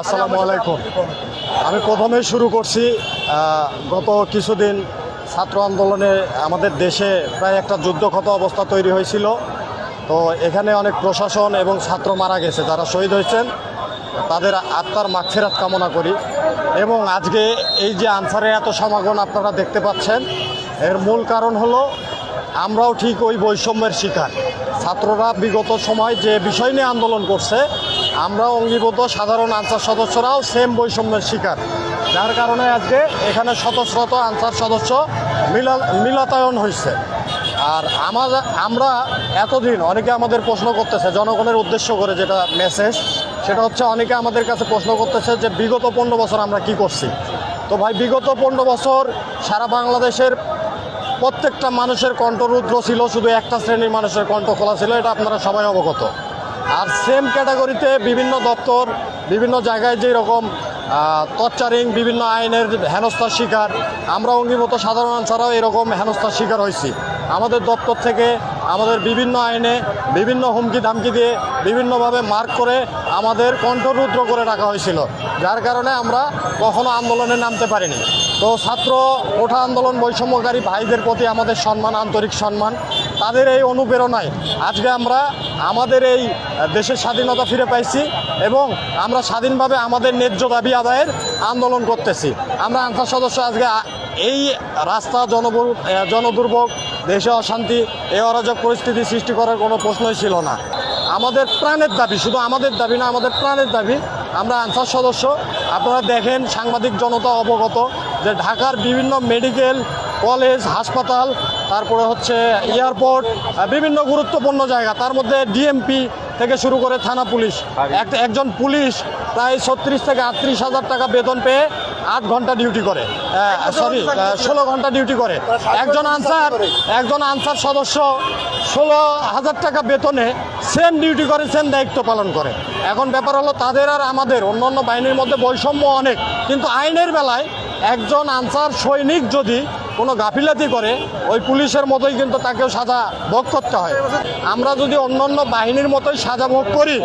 আসসালামু আলাইকুম। আমি প্রথমে শুরু করছি গত কিছুদিন ছাত্র আন্দোলনে আমাদের দেশে প্রায় একটা যুদ্ধক্ষত অবস্থা তৈরি হয়েছিল। তো এখানে অনেক প্রশাসন এবং ছাত্র মারা গেছে, যারা শহীদ হয়েছেন, তাদের আত্মার মাগফেরাত কামনা করি। এবং আজকে এই যে আনসারে এত সমাগম আপনারা দেখতে পাচ্ছেন, এর মূল কারণ হলো আমরাও ঠিক ওই বৈষম্যের শিকার। ছাত্ররা বিগত সময় যে বিষয় নিয়ে আন্দোলন করছে আমরা অঙ্গীভূত সাধারণ আনসার সদস্যরাও সেম বৈষম্যের শিকার। যার কারণে আজকে এখানে শতশত আনসার সদস্য মিলা মিলাতায়ন হয়েছে। আর আমাদের আমরা এতদিন অনেকে আমাদের প্রশ্ন করতেছে, জনগণের উদ্দেশ্য করে যেটা মেসেজ সেটা হচ্ছে অনেকে আমাদের কাছে প্রশ্ন করতেছে যে বিগত পনেরো বছর আমরা কি করছি? তো ভাই, বিগত পনেরো বছর সারা বাংলাদেশের প্রত্যেকটা মানুষের কণ্ঠরুদ্র ছিল, শুধু একটা শ্রেণির মানুষের কণ্ঠ খোলা ছিল, এটা আপনারা সবাই অবগত। আর সেম ক্যাটাগরিতে বিভিন্ন দপ্তর, বিভিন্ন জায়গায় যেই রকম টর্চারিং বিভিন্ন আইনের হেনস্থার শিকার, আমরা অঙ্গীভূত সাধারণ ছাড়াও এরকম হেনস্থার শিকার হয়েছি। আমাদের দপ্তর থেকে আমাদের বিভিন্ন আইনে বিভিন্ন হুমকি ধামকি দিয়ে বিভিন্নভাবে মার্ক করে আমাদের কণ্ঠরুদ্র করে রাখা হয়েছিল। যার কারণে আমরা কখনো আন্দোলনে নামতে পারিনি। তো ছাত্র ওঠা আন্দোলন বৈষম্যকারী ভাইদের প্রতি আমাদের সম্মান, আন্তরিক সম্মান। তাদের এই অনুপ্রেরণায় আজকে আমরা আমাদের এই দেশের স্বাধীনতা ফিরে পাইছি এবং আমরা স্বাধীনভাবে আমাদের ন্যায্য দাবি আদায়ের আন্দোলন করতেছি। আমরা আনসার সদস্য আজকে এই রাস্তা জনবর জনদুর্ভোগ, দেশে অশান্তি এই অরাজক পরিস্থিতি সৃষ্টি করার কোনো প্রশ্নই ছিল না। আমাদের প্রাণের দাবি, শুধু আমাদের দাবি না, আমাদের প্রাণের দাবি, আমরা আনসার সদস্য, আপনারা দেখেন সাংবাদিক জনতা অবগত যে ঢাকার বিভিন্ন মেডিকেল কলেজ, হাসপাতাল তারপরে হচ্ছে এয়ারপোর্ট বিভিন্ন গুরুত্বপূর্ণ জায়গা। তার মধ্যে ডিএমপি থেকে শুরু করে থানা পুলিশ। এক- একজন পুলিশ প্রায় ছত্রিশ থেকে আটত্রিশ হাজার টাকা বেতন পেয়ে আট ঘণ্টা ডিউটি করে। সরি ষোলো ঘণ্টা ডিউটি করে। একজন আনসার একজন আনসার সদস্য ষোলো হাজার টাকা বেতনে সেম ডিউটি করে সেম দায়িত্ব পালন করে। এখন ব্যাপার হলো তাদের আর আমাদের অন্য অন্য বাহিনীর মধ্যে বৈষম্য অনেক। কিন্তু আইনের বেলায় একজন আনসার সৈনিক যদি কোনো গাফিলাতি করে, ওই পুলিশের মতোই কিন্তু তাকেও সাজা ভোগ করতে হয়। আমরা যদি অন্য অন্য বাহিনীর মতোই সাজা ভোগ করি,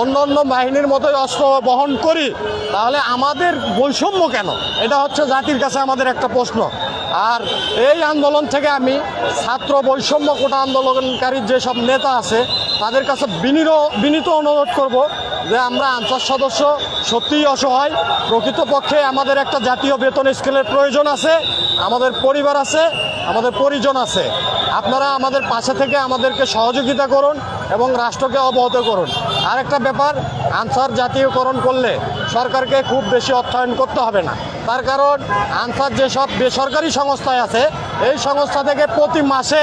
অন্য অন্য বাহিনীর মতোই অস্ত্র বহন করি, তাহলে আমাদের বৈষম্য কেন? এটা হচ্ছে জাতির কাছে আমাদের একটা প্রশ্ন। আর এই আন্দোলন থেকে আমি ছাত্র বৈষম্য কোটা আন্দোলনকারীর যেসব নেতা আছে, তাদের কাছে বিনীত বিনীত অনুরোধ করব যে আমরা আনসার সদস্য সত্যিই অসহায়। প্রকৃতপক্ষে আমাদের একটা জাতীয় বেতন স্কেলের প্রয়োজন আছে, আমাদের পরিবার আছে, আমাদের পরিজন আছে। আপনারা আমাদের পাশে থেকে আমাদেরকে সহযোগিতা করুন এবং রাষ্ট্রকে অবহত করুন। আরেকটা ব্যাপার, আনসার জাতীয়করণ করলে সরকারকে খুব বেশি অর্থায়ন করতে হবে না। তার কারণ আনসার যেসব বেসরকারি সংস্থায় আছে, এই সংস্থা থেকে প্রতি মাসে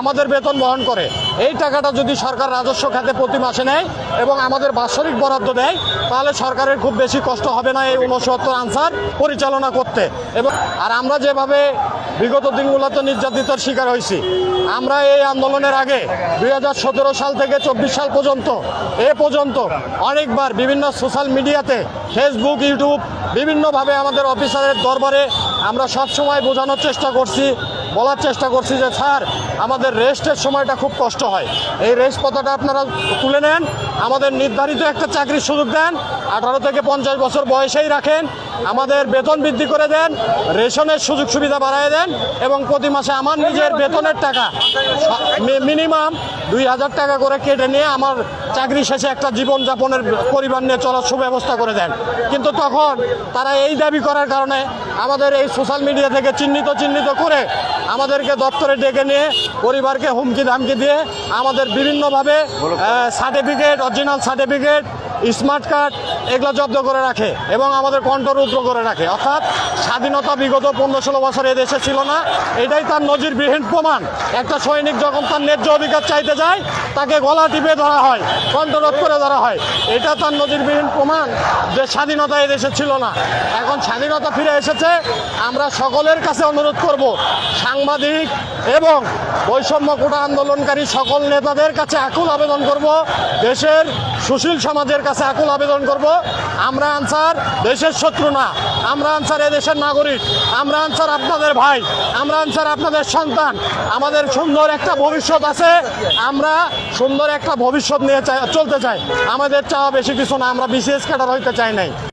আমাদের বেতন বহন করে। এই টাকাটা যদি সরকার রাজস্ব খাতে প্রতি মাসে নেয় এবং আমাদের বাৎসরিক বরাদ্দ দেয়, তাহলে সরকারের খুব বেশি কষ্ট হবে না এই উনসত্তর আনসার পরিচালনা করতে। এবং আর আমরা যেভাবে বিগত দিনগুলোতে নির্যাতিতার শিকার হয়েছি, আমরা এই আন্দোলনের আগে দু হাজার সতেরো সাল থেকে চব্বিশ সাল পর্যন্ত, এ পর্যন্ত অনেকবার বিভিন্ন সোশ্যাল মিডিয়াতে ফেসবুক ইউটিউব বিভিন্নভাবে আমাদের অফিসারের দরবারে আমরা সব সময় বোঝানোর চেষ্টা করছি, বলার চেষ্টা করছি যে, স্যার, আমাদের রেস্টের সময়টা খুব কষ্ট হয়। এই রেস্ট পথাটা আপনারা তুলে নেন, আমাদের নির্ধারিত একটা চাকরির সুযোগ দেন, আঠারো থেকে পঞ্চাশ বছর বয়সেই রাখেন, আমাদের বেতন বৃদ্ধি করে দেন, রেশনের সুযোগ সুবিধা বাড়ায় দেন এবং প্রতি মাসে আমার নিজের বেতনের টাকা মিনিমাম দুই হাজার টাকা করে কেটে নিয়ে আমার চাকরি শেষে একটা জীবনযাপনের পরিবার নিয়ে চলার সুব্যবস্থা করে দেন। কিন্তু তখন তারা এই দাবি করার কারণে আমাদের এই সোশ্যাল মিডিয়া থেকে চিহ্নিত চিহ্নিত করে আমাদেরকে দপ্তরে ডেকে নিয়ে পরিবারকে হুমকি ধামকি দিয়ে আমাদের বিভিন্নভাবে certificate original certificate smart card এগুলো জব্দ করে রাখে এবং আমাদের কণ্ঠ কণ্ঠরুদ্র করে রাখে। অর্থাৎ স্বাধীনতা বিগত পনেরো ষোলো বছর এদেশে ছিল না। এটাই তার নজিরবিহীন প্রমাণ। একটা সৈনিক যখন তার ন্যায্য অধিকার চাইতে যায়, তাকে গলা টিপে ধরা হয়, কণ্ঠরোধ করে ধরা হয়। এটা তার নজিরবিহীন প্রমাণ যে স্বাধীনতা এদেশে ছিল না। এখন স্বাধীনতা ফিরে এসেছে। আমরা সকলের কাছে অনুরোধ করব, সাংবাদিক এবং বৈষম্য কোটা আন্দোলনকারী সকল নেতাদের কাছে আকুল আবেদন করব, দেশের সুশীল সমাজের কাছে আকুল আবেদন করব। আমরা আনসার দেশের শত্রু না। আমরা আনসার দেশের নাগরিক। আমরা আনসার আপনাদের ভাই। আমরা আনসার আপনাদের সন্তান। আমাদের সুন্দর একটা ভবিষ্যৎ আছে। আমরা সুন্দর একটা ভবিষ্যৎ নিয়ে চলতে চাই। আমাদের চাওয়া বেশি কিছু না। আমরা বিশেষ ক্যাডার হইতে চাই নাই।